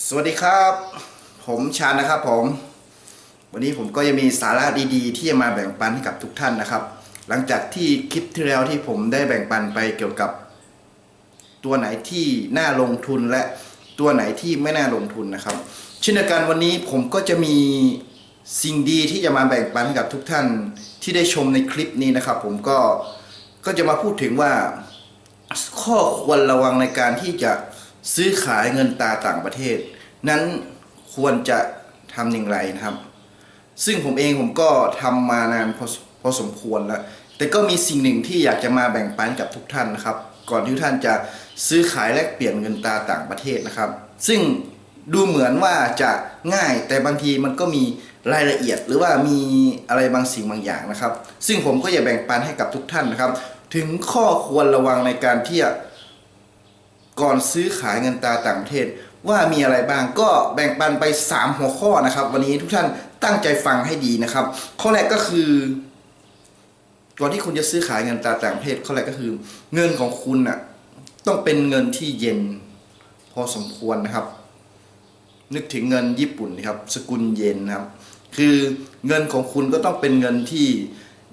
สวัสดีครับ ผมชาญนะครับผม วันนี้ผมก็จะมีสาระดีๆ ที่จะมาแบ่งปันให้กับทุกท่านนะครับ หลังจากที่คลิปที่แล้วที่ผมได้แบ่งปันไปเกี่ยวกับ ตัวไหนที่น่าลงทุนและตัวไหนที่ไม่น่าลงทุนนะครับ เช่นเดียวกันวันนี้ผมก็จะมีสิ่งดีที่จะมาแบ่งปันให้กับทุกท่านที่ได้ชมในคลิปนี้นะครับ ผมก็ก็จะมาพูดถึงว่าข้อควรระวังในการที่จะ ซื้อขายเงินตราต่างประเทศ นั้นควรจะทำอย่างไรนะครับ ซึ่งผมเองผมก็ทำมานานพอพอสมควรแล้ว แต่ก็มีสิ่งหนึ่งที่อยากจะมาแบ่งปันกับทุกท่านนะครับ ก่อนที่ท่านจะซื้อขายแลกเปลี่ยนเงินตราต่างประเทศนะครับ ซึ่งดูเหมือนว่าจะง่ายแต่บางทีมันก็มีรายละเอียดหรือว่ามีอะไรบางสิ่งบางอย่างนะครับ ซึ่งผมก็จะแบ่งปันให้กับทุกท่านนะครับ ถึงข้อควรระวังในการที่จะ ก่อนซื้อขายเงินตราต่างประเทศ ว่ามีอะไรบ้างก็แบ่งปันไป 3 หัวข้อนะครับ วันนี้ทุกท่านตั้งใจฟังให้ดีนะครับ ข้อแรกก็คือ ก่อนที่คุณจะซื้อขายเงินตราต่างประเทศข้อแรกก็คือ เงินของคุณน่ะต้องเป็นเงินที่เย็น พอสมควรนะครับ นึกถึงเงินญี่ปุ่นนะครับ สกุลเย็นนะครับ คือเงินของคุณก็ต้องเป็นเงินที่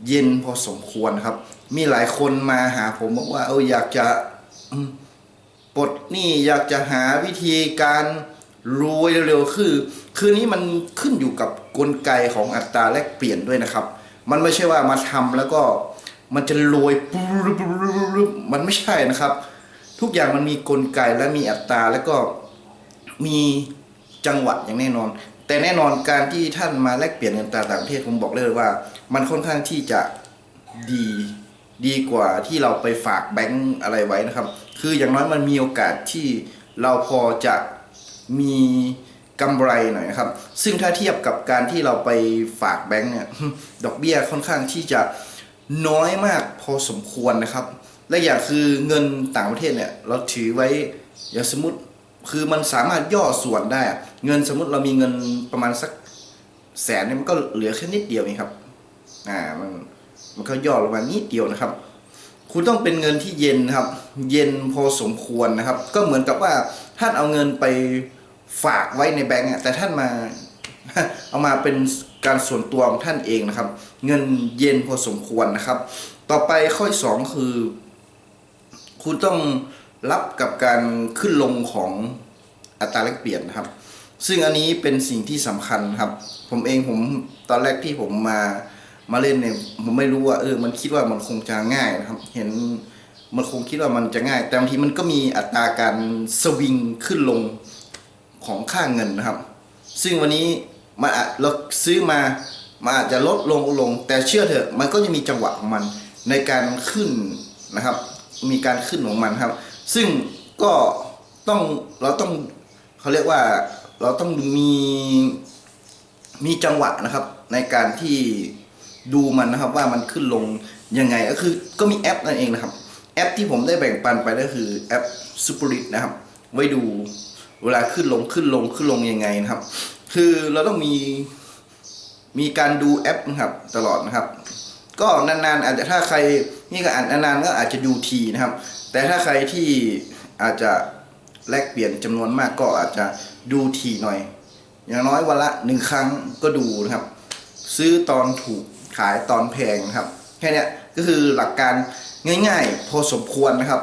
เย็นพอสมควรครับ มีหลายคนมาหาผมบอกว่าเอออยากจะ ดนี้อยากจะหาวิธีการรวยเร็วๆคือ คือนี้มันขึ้นอยู่กับกลไกของอัตราแลกเปลี่ยนด้วยนะครับ มันไม่ใช่ว่ามาทำแล้วก็มันจะรวยมันไม่ใช่นะครับ ทุกอย่างมันมีกลไกและมีอัตราแล้วก็มีจังหวะอย่างแน่นอน แต่แน่นอนการที่ท่านมาแลกเปลี่ยนเงินตราต่างประเทศผมบอกเลยว่า มันค่อนข้างที่จะดี ดีกว่าที่เราไปฝากแบงก์อะไรไว้นะครับ คืออย่างน้อยมันมีโอกาสที่เราพอจะมีกำไรหน่อยนะครับ ซึ่งถ้าเทียบกับการที่เราไปฝากแบงก์เนี่ย ดอกเบี้ยค่อนข้างที่จะน้อยมากพอสมควรนะครับ และอย่างคือเงินต่างประเทศเนี่ยเราถือไว้อย่างสมมติคือมันสามารถย่อส่วนได้ เงินสมมติเรามีเงินประมาณสักแสนเนี่ยมันก็เหลือแค่นิดเดียวเองครับ อ่ามัน มันก็ย่อลงมานิดเดียวนะครับ คุณต้องเป็นเงินที่เย็นนะครับ เย็นพอสมควรนะครับ ก็เหมือนกับว่าท่านเอาเงินไปฝากไว้ในแบงก์อะแต่ท่านมาเอามาเป็นการส่วนตัวของท่านเองนะครับ เงินเย็นพอสมควรนะครับ ต่อไปข้อสองคือ คุณต้องรับกับการขึ้นลงของอัตราแลกเปลี่ยนนะครับ ซึ่งอันนี้เป็นสิ่งที่สำคัญครับ ผมเองผมตอนแรกที่ผมมา มาเล่นเนี่ยผมไม่รู้ว่าเออ มันคิดว่ามันคงจะง่ายนะครับ เห็นมันคงคิดว่ามันจะง่าย แต่บางทีมันก็มีอัตราการสวิงขึ้นลงของค่าเงินนะครับ ซึ่งวันนี้มันอาจเราซื้อมามันอาจจะลดลงลง แต่เชื่อเถอะมันก็จะมีจังหวะของมันในการขึ้นนะครับ มีการขึ้นของมันครับ ซึ่งก็ต้องเราต้องเขาเรียกว่าเราต้องมีมีจังหวะนะครับ ในการที่ ดูมันนะครับว่ามันขึ้นลงยังไงก็คือก็มีแอปนั่นเองนะครับ แอปที่ผมได้แบ่งปันไปก็คือแอป s p i r i t นะครับ ไว้ดูเวลาขึ้นลงขึ้นลงขึ้นลงยังไงนะครับ คือเราต้องมีมีการดูแอปนะครับตลอดนะครับ ก็นานๆ อาจจะถ้าใครนี่ก็อ่านนานๆก็อาจจะดูทีนะครับ แต่ถ้าใครที่อาจจะแลกเปลี่ยนจำนวนมากก็อาจจะดูทีหน่อย อย่างน้อยวันละหนึ่งครั้งก็ดูนะครับ ซื้อตอนถูก ขายตอนแพงครับ แค่นี้ก็คือหลักการง่ายๆ พอสมควรนะครับ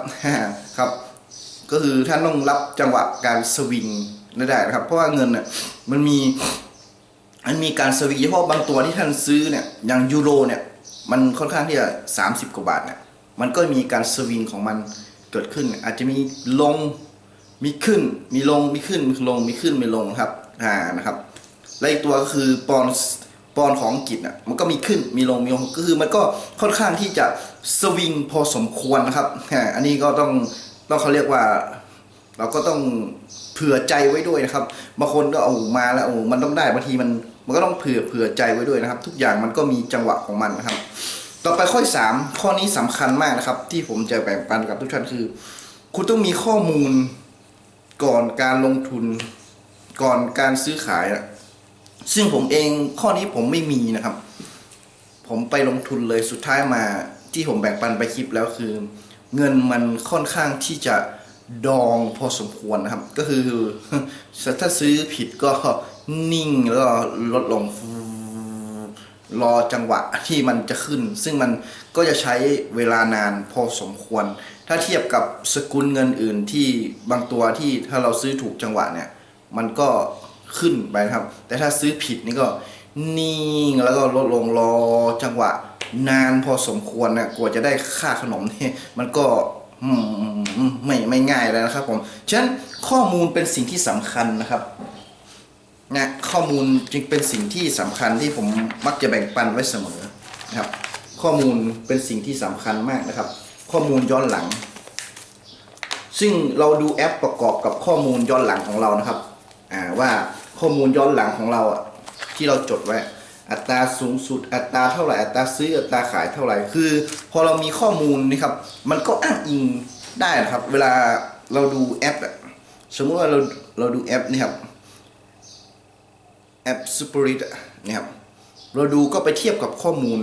ครับ ก็คือท่านต้องรับจังหวะการสวิงได้นะครับ เพราะว่าเงินเนี่ยมันมีมันมีการสวิงเฉพาะบางตัวที่ท่านซื้อเนี่ยอย่างยูโรเนี่ยมันค่อนข้างที่จะ30 กว่าบาทเนี่ยมันก็มีการสวิงของมันเกิดขึ้น อาจจะมีลงมีขึ้น มีลงมีขึ้นมีลงมีขึ้นมีลงครับอ่านะครับและอีกตัวก็คือปอน ด์ปอนของอังกฤษอะมันก็มีขึ้นมีลงมีลงก็คือมันก็ค่อนข้างที่จะสวิงพอสมควรนะครับอันนี้ก็ต้องต้องเขาเรียกว่า เราก็ต้องเผื่อใจไว้ด้วยนะครับบางคนก็เอามาแล้วโอ้มันต้องได้บางทีมันมันก็ต้องเผื่อเผื่อใจไว้ด้วยนะครับ ทุกอย่างมันก็มีจังหวะของมันนะครับ ต่อไปข้อที่สามข้อนี้สำคัญมากนะครับ ที่ผมจะแบ่งปันกับทุกท่านคือ คุณต้องมีข้อมูลก่อนการลงทุนก่อนการซื้อขายอะ ซึ่งผมเองข้อนี้ผมไม่มีนะครับ ผมไปลงทุนเลยสุดท้ายมาที่ผมแบ่งปันไปคลิปแล้วคือ เงินมันค่อนข้างที่จะดองพอสมควรนะครับ ก็คือถ้าซื้อผิดก็นิ่งแล้วลดลงรอจังหวะที่มันจะขึ้น ซึ่งมันก็จะใช้เวลานานพอสมควร ถ้าเทียบกับสกุลเงินอื่นที่บางตัวที่ถ้าเราซื้อถูกจังหวะเนี่ย มันก็ ขึ้นไปนะครับ แต่ถ้าซื้อผิดนี่ก็นิ่งแล้วก็ลดลงรอจังหวะ นานพอสมควรนะกว่าจะได้ค่าขนมนี่มันก็ไม่ไม่ง่ายเลยนะครับผมฉะนั้นข้อมูลเป็นสิ่งที่สำคัญนะครับนะข้อมูลจึงเป็นสิ่งที่สำคัญที่ผมมักจะแบ่งปันไว้เสมอนะครับ ข้อมูลเป็นสิ่งที่สำคัญมากนะครับ ข้อมูลย้อนหลัง ซึ่งเราดูแอปประกอบกับข้อมูลย้อนหลังของเรานะครับ อ่าว่า ข้อมูลย้อนหลังของเราอะที่เราจดไว้อัตราสูงสุด อัตราเท่าไหร่อัตราซื้ออัตราขายเท่าไหร่ คือ พอเรามีข้อมูลนี่ครับ มันก็อ้างอิงได้นะครับ เวลาเราดูแอปสมมติว่าเราเราดูแอปนี่ครับแอป Spirit อะนะครับเราดูก็ไปเทียบกับข้อมูล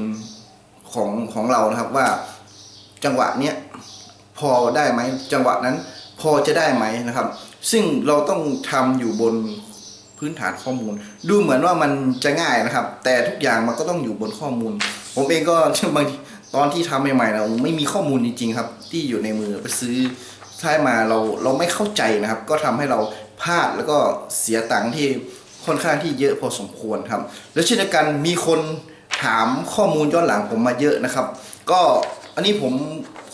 ของของเรานะครับว่าจังหวะเนี้ยพอได้ไหมจังหวะนั้นพอจะได้ไหมนะครับ ซึ่งเราต้องทำอยู่บน พื้นฐานข้อมูล ดูเหมือนว่ามันจะง่ายนะครับ แต่ทุกอย่างมันก็ต้องอยู่บนข้อมูล ผมเองก็บางตอนที่ทำใหม่ๆเราไม่มีข้อมูลจริงๆครับ ที่อยู่ในมือไปซื้อใช้มาเราเราไม่เข้าใจนะครับ ก็ทำให้เราพลาดแล้วก็เสียตังค์ที่ค่อนข้างที่เยอะพอสมควรครับ แล้วเช่นเดียวกันมีคนถามข้อมูลย้อนหลังผมมาเยอะนะครับ ก็อันนี้ผม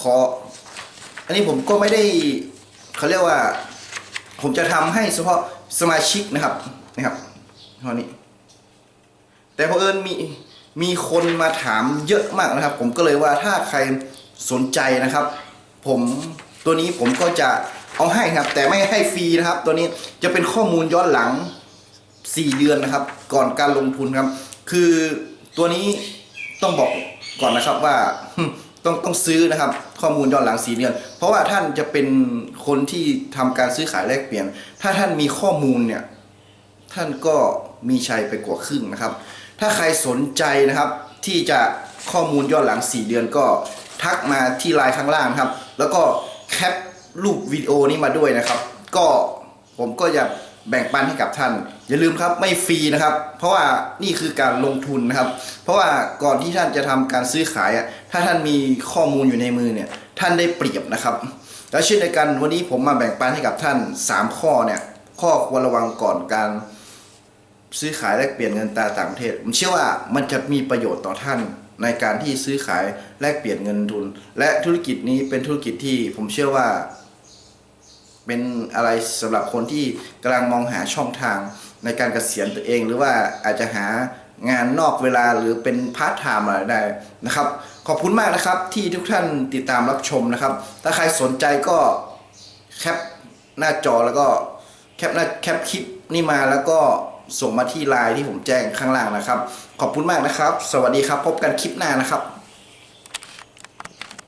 ขอ อันนี้ผมก็ไม่ได้เขาเรียกว่า ผมจะทำให้เฉพาะสมาชิกนะครับ นะครับเท่านี้ แต่เพอเอิญมีมีคนมาถามเยอะมากนะครับ ผมก็เลยว่าถ้าใครสนใจนะครับ ผมตัวนี้ผมก็จะเอาให้ครับ แต่ไม่ให้ฟรีนะครับ ตัวนี้จะเป็นข้อมูลย้อนหลัง 4 เดือนนะครับ ก่อนการลงทุนครับ คือตัวนี้ต้องบอกก่อนนะครับว่าต้องต้องซื้อนะครับ ข้อมูลย้อนหลัง4เดือน เพราะว่าท่านจะเป็นคนที่ทำการซื้อขายแลกเปลี่ยน ถ้าท่านมีข้อมูลเนี่ย ท่านก็มีชัยไปกว่าครึ่งนะครับ ถ้าใครสนใจนะครับที่จะข้อมูลย้อนหลัง 4 เดือนก็ทักมาที่ไลน์ข้างล่างครับ แล้วก็แคปรูปวิดีโอนี้มาด้วยนะครับ ก็ผมก็จะแบ่งปันให้กับท่าน อย่าลืมครับไม่ฟรีนะครับ เพราะว่านี่คือการลงทุนนะครับ เพราะว่าก่อนที่ท่านจะทำการซื้อขายอะถ้าท่านมีข้อมูลอยู่ในมือเนี่ยท่านได้เปรียบนะครับ แล้วเช่นเดียวกันวันนี้ผมมาแบ่งปันให้กับท่าน 3 ข้อเนี่ยข้อควรระวังก่อนการ ซื้อขายแลกเปลี่ยนเงินตราต่างประเทศ ผมเชื่อว่ามันจะมีประโยชน์ต่อท่านในการที่ซื้อขายแลกเปลี่ยนเงินทุน และธุรกิจนี้เป็นธุรกิจที่ผมเชื่อว่า เป็นอะไรสำหรับคนที่กำลังมองหาช่องทางในการเกษียณตัวเอง หรือว่าอาจจะหางานนอกเวลาหรือเป็นพาร์ทไทม์อะไรได้นะครับ ขอบคุณมากนะครับที่ทุกท่านติดตามรับชมนะครับ ถ้าใครสนใจก็แคปหน้าจอแล้วก็แคปหน้าแคปคลิปนี่มาแล้วก็ ส่งมาที่ไลน์ที่ผมแจ้งข้างล่างนะครับ ขอบคุณมากนะครับ สวัสดีครับ พบกันคลิปหน้านะครับ